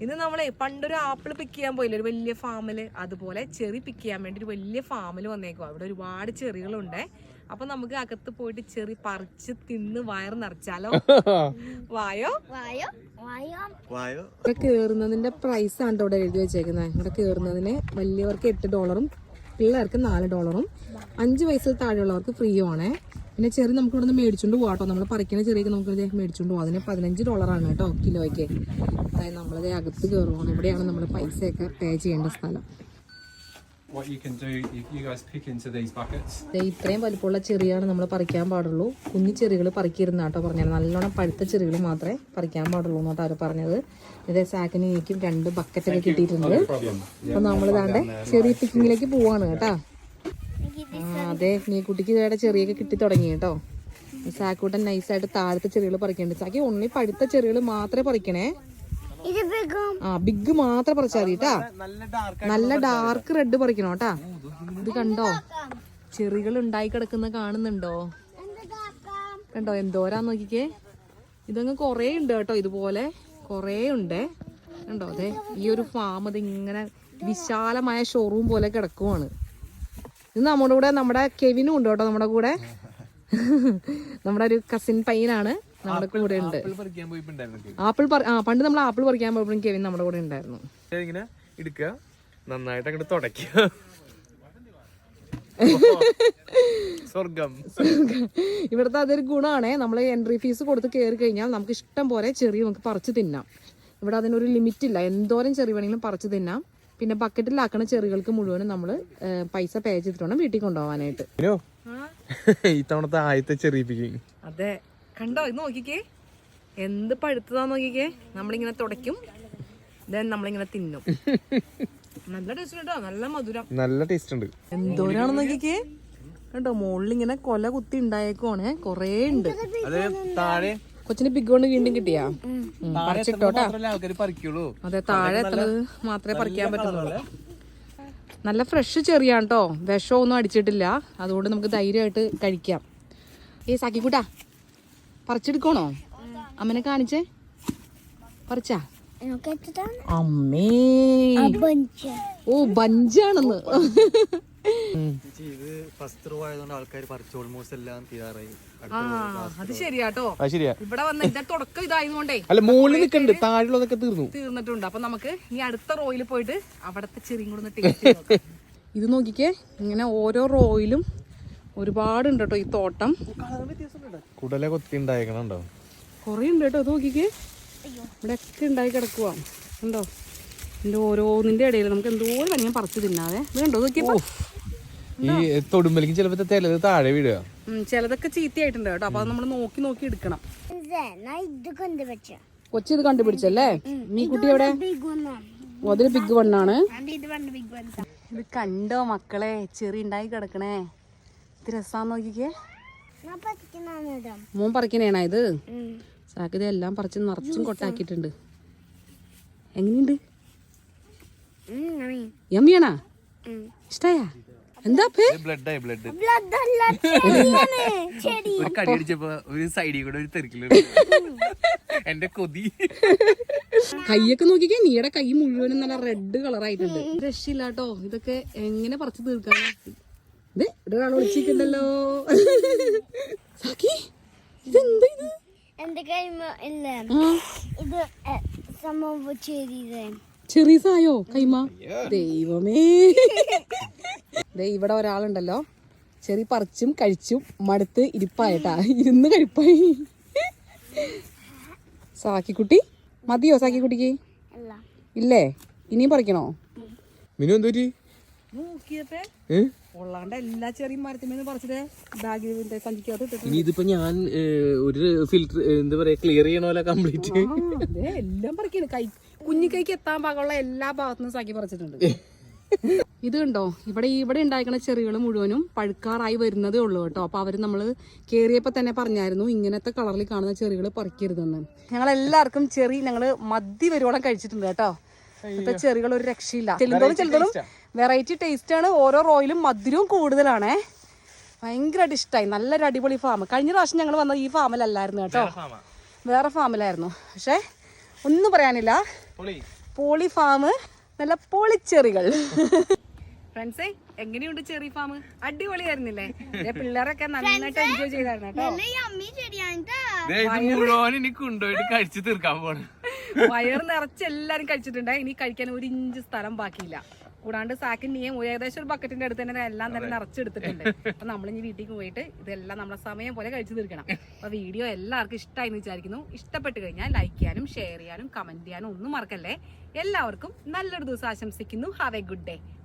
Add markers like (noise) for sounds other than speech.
ഇന്ന് നമ്മളെ പണ്ടൊരു ആപ്പിൾ പിക്ക് ചെയ്യാൻ പോയില്ല ഒരു വലിയ ഫാമിൽ? അതുപോലെ ചെറി പിക്ക് ചെയ്യാൻ വേണ്ടി ഒരു വലിയ ഫാമിൽ വന്നേക്കും അവിടെ ഒരുപാട് ചെറികളുണ്ട്. അപ്പൊ നമുക്ക് അകത്ത് പോയിട്ട് ചെറി പറിച്ച് തിന്ന് വയർ നിറച്ചാലോ? (laughs) വായോ? വായോ? വായോ? വായോ. ഇവിടെ കേറുന്നതിന്റെ പ്രൈസ് ആണ് ഇവിടെ എഴുതി വെച്ചേക്കുന്നത് ഇവിടെ കേറുന്നതിന് വലിയവർക്ക് എട്ട് ഡോളറും പിള്ളേർക്ക് നാല് ഡോളറും അഞ്ച് വയസ്സിൽ താഴെയുള്ളവർക്ക് ഫ്രീ ആണേ. പിന്നെ ചെറിയ നമുക്ക് ഇവിടെ നിന്ന് മേടിച്ചുകൊണ്ട് പോകാം കേട്ടോ നമ്മൾ പറിക്കുന്ന ചെറിയൊക്കെ നമുക്ക് ഇത് മേടിച്ചോണ്ട് പോകാം അതിന് പതിനഞ്ച് ഡോളറാണ് കേട്ടോ കിലോയ്ക്ക്. അതായത് നമ്മളത് അകത്ത് കയറുവാണ് ഇവിടെയാണ് നമ്മൾ പൈസയൊക്കെ പേ ചെയ്യേണ്ട സ്ഥലം. What you can do if you guys pick into these buckets, ഇത്രയും വലിപ്പമുള്ള ചെറിയാണ് നമ്മൾ പറിക്കാൻ പാടുള്ളൂ. കുഞ്ഞു ചെറികൾ പറിക്കരുന്ന കേട്ടോ പറഞ്ഞത്. നല്ലോണം പഴുത്ത ചെറികൾ മാത്രമേ പറിക്കാൻ പാടുള്ളൂ എന്നാട്ടോ അവർ പറഞ്ഞത്. ഇതേ സാക്കിന് എനിക്കും രണ്ട് ബക്കറ്റൊക്കെ കിട്ടിയിട്ടുണ്ട്. അപ്പൊ നമ്മൾ ഇതാണ്ട് ചെറിയ പിക്കിങ്ങിലേക്ക് പോവാണ് കേട്ടോ. ആ അതെ. നീ കുട്ടിക്ക് ഇതേടെ ചെറിയൊക്കെ കിട്ടി തുടങ്ങി കേട്ടോ. സാക്കൂട്ടൻ നൈസായിട്ട് താഴത്തെ ചെറികൾ പറിക്കണ്ട്. സാക്കി ഉണ്ണി പഴുത്ത ചെറികൾ മാത്രമേ പറിക്കണേ. ആ ബിഗ് മാത്രം പറിച്ചാൽ മതി കേട്ടാ. നല്ല ഡാർക്ക് റെഡ് പറിക്കണം കേട്ടാ. ഇത് കണ്ടോ? ചെറികൾ ഉണ്ടായി കിടക്കുന്ന കാണുന്നുണ്ടോ? കണ്ടോ? എന്തോരാ നോക്കിക്കേ. ഇതങ്ങ് കൊറേ ഉണ്ട് കേട്ടോ ഇതുപോലെ. കൊറേ ഉണ്ട്. കണ്ടോ? അതെ. ഈ ഒരു ഫാം ഇത് ഇങ്ങനെ വിശാലമായ ഷോറൂം പോലെ കിടക്കുവാണ്. ഇത് നമ്മുടെ കൂടെ നമ്മുടെ കെവിനും ഉണ്ട് കേട്ടോ നമ്മുടെ കൂടെ. നമ്മുടെ ഒരു കസിൻ പയ്യനാണ് നമ്മുടെ കൂടെ ഉണ്ട്. ആപ്പിൾ ആ പണ്ട് നമ്മൾ ആപ്പിൾ പറിക്കാൻ പോയപ്പോഴും കെവിൻ നമ്മുടെ കൂടെ ഉണ്ടായിരുന്നു. ഇങ്ങനെ എടുക്കുക നന്നായിട്ട് അങ്ങോട്ട് തുടക്കുക സ്വർഗം. ഇവിടുത്തെ അതൊരു ഗുണമാണ് നമ്മൾ എൻട്രി ഫീസ് കൊടുത്ത് കയറി കഴിഞ്ഞാൽ നമുക്ക് ഇഷ്ടം പോലെ ചെറിയ നമുക്ക് പറിച്ച് തിന്നാം. ഇവിടെ അതിനൊരു ലിമിറ്റ് ഇല്ല. എന്തോരം ചെറിയ വേണമെങ്കിലും പറിച്ച് തിന്നാം. പിന്നെ ബക്കറ്റിലാക്കണ ചെറികൾക്ക് മുഴുവനും നമ്മൾ പൈസ പേ ചെയ്തിട്ട് വേണം വീട്ടിൽ കൊണ്ടുപോകാനായിട്ട് (laughs) ഇത്തവണത്തെ ആദ്യത്തെ ചെറിയിപ്പിക്കും അതെ. കണ്ടോ? ഇത് നോക്കിക്കേ. എന്ത് പഴുത്തതാ നോക്കിക്കേ. നമ്മളിങ്ങനെ തുടയ്ക്കും. ദെൻ നമ്മളിങ്ങനെ തിന്നും. നല്ല ടേസ്റ്റ് കേട്ടോ. നല്ല മധുരം. നല്ല ടേസ്റ്റ് ഉണ്ട്. എന്തോരാണെന്ന് നോക്കിക്കേ? കണ്ടോ? മുകളിൽ ഇങ്ങനെ കൊല കുത്തി ഉണ്ടായേക്കുവാണേ. കൊറേ ഉണ്ട്. അത് താഴെ കൊച്ചിന് ബിഗ് കൊണ്ട് വീണ്ടും കിട്ടിയാ? പറിച്ചിട്ടോട്ടാ? അതെ താഴെ എത്തുന്നത് മാത്രമേ പറിക്കാൻ പറ്റുന്നുള്ളൂ നല്ല ഫ്രഷ് ചെറിയാണ് കേട്ടോ വിഷമൊന്നും അടിച്ചിട്ടില്ല. അതുകൊണ്ട് നമുക്ക് ധൈര്യമായിട്ട് കഴിക്കാം. ഏ സാക്കിക്കൂട്ടാ പറിച്ചെടുക്കണോ? അമ്മനെ കാണിച്ചേ. പറിച്ചാ? അമ്മേ. ഓ ബഞ്ചാണെന്ന്. (laughs) ഇത് ഫസ്റ്റ് റോ ആയതുകൊണ്ട് ആൾക്കാർ പറിച്ച് ഓൾമോസ്റ്റ് എല്ലാം തീരാറായി. ആ അത് ശരിയാട്ടോ. അത് ശരിയാ. ഇവിടെ വന്ന ഇതിന്റെ തുടക്കം ഇതായതുകൊണ്ടേ അല്ല മുകളിൽ നിൽക്കണ്ട് താഴെയുള്ളതൊക്കെ തീർന്നു. തീർന്നിട്ടുണ്ട്. അപ്പൊ നമുക്ക് ഈ അടുത്ത റോയിൽ പോയിട്ട് അവിടത്തെ ചെറിയും കൂടെ ടേസ്റ്റ് ചെയ്ത് ഇത് നോക്കിക്കേ ഇങ്ങനെ ഓരോ റോയിലും ഒരുപാട് ഉണ്ട് കേട്ടോ ഈ തോട്ടം. കുടലെ കൊത്തി ഉണ്ടായേക്കണുണ്ടോ? കൊറേ ഉണ്ട് കേട്ടോ ഇത് നോക്കിക്കേ. ഇവിടെ ഒക്കെ ഉണ്ടായി കിടക്കുക ഉണ്ടോ ഇതിന്റെ ഓരോന്നിന്റെ ഇടയിൽ നമുക്ക് എന്തോരം വേണമെങ്കിൽ പറിച്ചു തിന്നാതെ ഇത് കണ്ടോ? നോക്കിയപ്പോ ഈ തൊടുമ്പലിക്ക് ചിലപ്പോ ചിലത് താഴെ വീഴുക. ചിലതൊക്കെ ചീത്തയായിട്ടുണ്ട് കേട്ടോ. അപ്പൊ അത് നമ്മൾ നോക്കി നോക്കി എടുക്കണം. കൊച്ചി ഇത് കണ്ടുപിടിച്ചല്ലേ? നീ കുട്ടി എവിടെ? മുതൽ ബിഗ് വണ്ണാണ് ഇത് ബിഗ് വൺ ഇത് കണ്ടോ മക്കളെ? ചെറി ഉണ്ടായി കിടക്കണേ. ഇത് രസാന്ന് നോക്കിക്കേ. മോൻ പറിക്കണേണാ ഇത്? സാക്കിത എല്ലാം പറിച്ച് നിറച്ചും കൊട്ടാക്കിയിട്ടുണ്ട്. എങ്ങനെയുണ്ട്? യമ്മിയാണാ? ഇഷ്ടായ? എന്താ പേ ബ്ലഡ് ഒരു കടി അടിച്ചപ്പോ ഒരു സൈഡിൽ കൂടെ ഒരു തെറിക്കലുണ്ട് എന്റെ കൊതി. കൈയൊക്കെ നോക്കിക്കേ നീയുടെ കൈ മുഴുവനും നല്ല റെഡ് കളർ ആയിട്ടുണ്ട്. രക്ഷയില്ല കേട്ടോ ഇതൊക്കെ എങ്ങനെ പറിച്ചു തീർക്കാനാ ഇത് ഒരാൾ ഒളിച്ചിട്ടുണ്ടല്ലോ സാക്കി ഇതെന്താ ഇത്? എന്റെ കൈ ഇല്ല. ഇത് സംഭവം ചെയ്തത് ചെറിയ സായോ കൈമ? ദൈവമേ. ദേ ഇവിടെ ഒരാളുണ്ടല്ലോ. ചെറിയ പറിച്ചും കഴിച്ചും മടുത്ത് ഇരിപ്പായിട്ടാ. ഇരുന്ന് കഴിപ്പായി. സാക്കിക്കുട്ടി? മതിയോ സാക്കിക്കുട്ടിക്ക്? അല്ല ഇല്ലേ? ഇനിയും പറിക്കണോ? മിനു എന്തൂറ്റി? ഉള്ളാണ്ട് എല്ലാ ചെറിയ മരത്തിമേന്ന് പറിച്ചിട്ട് ബാഗിൽ സഞ്ചിക്കകത്ത് ഇനി ഇതിപ്പോ ഞാൻ ഒരു ഫിൽറ്റർ എന്താ പറയാ ക്ലിയർ കംപ്ലീറ്റ് ദേ എല്ലാം പറിക്കാണ്. കൈ കുഞ്ഞി കൈക്ക് എത്താൻ പാകമുള്ള എല്ലാ ഭാഗത്തുനിന്നും സാക്കി പറിച്ചിട്ടുണ്ട്. ഇത് കണ്ടോ? ഇവിടെ ഇവിടെ ഉണ്ടാക്കുന്ന ചെറികൾ മുഴുവനും പഴുക്കാറായി വരുന്നതേ ഉള്ളൂ കേട്ടോ. അപ്പോൾ അവർ നമ്മൾ കേറിയപ്പോ തന്നെ പറഞ്ഞായിരുന്നു ഇങ്ങനത്തെ കളറിൽ കാണുന്ന ചെറികൾ പറിക്കരുതെന്ന്. ഞങ്ങൾ എല്ലാവർക്കും ചെറി ഞങ്ങൾ മദ്യ വരുവോളം കഴിച്ചിട്ടുണ്ട് കേട്ടോ. ഇപ്പൊ ചെറികൾ ഒരു രക്ഷയില്ല. ചെല്ലുന്തോറും ചെല്ലുന്തോറും വെറൈറ്റി ടേസ്റ്റ് ആണ്. ഓരോ റോയിലും മധുരവും കൂടുതലാണേ. ഭയങ്കരമായിട്ട് ഇഷ്ടമായി നല്ലൊരു അടിപൊളി ഫാം കഴിഞ്ഞ പ്രാവശ്യം ഞങ്ങൾ വന്നത് ഈ ഫാമിലല്ലായിരുന്നു കേട്ടോ. വേറെ ഫാമിലായിരുന്നു പക്ഷേ ഒന്നും പറയാനില്ല. പോളി. ഫാം നല്ല പൊളിച്ചെറികൾ. ഫ്രണ്ട്സേ എങ്ങനെയുണ്ട് ചെറി ഫാം അടിപൊളിയായിരുന്നില്ലേ? പിള്ളേരൊക്കെ നന്നായിട്ട് എൻജോയ് ചെയ്തായിരുന്നു കഴിച്ചു തീർക്കാൻ പോണ് വയറ് നിറച്ച് എല്ലാരും കഴിച്ചിട്ടുണ്ട്. ഇനി കഴിക്കാൻ ഒരു ഇഞ്ച് സ്ഥലം ബാക്കിയില്ല. കൂടാണ്ട് സാക്കിന്റെയും ഏകദേശം ഒരു ബക്കറ്റിന്റെ അടുത്ത് തന്നെ എല്ലാം തന്നെ നിറച്ചെടുത്തിട്ടുണ്ട്. അപ്പൊ നമ്മൾ ഇനി വീട്ടിലേക്ക് പോയിട്ട് ഇതെല്ലാം നമ്മളെ സമയം പോലെ കഴിച്ചു തീർക്കണം. അപ്പൊ വീഡിയോ എല്ലാവർക്കും ഇഷ്ടമായി എന്ന് വിചാരിക്കുന്നു. ഇഷ്ടപ്പെട്ട് കഴിഞ്ഞാൽ ലൈക്ക് ചെയ്യാനും ഷെയർ ചെയ്യാനും കമന്റ് ചെയ്യാനും ഒന്നും മറക്കല്ലേ? എല്ലാവർക്കും നല്ലൊരു ദിവസം ആശംസിക്കുന്നു. Have a good day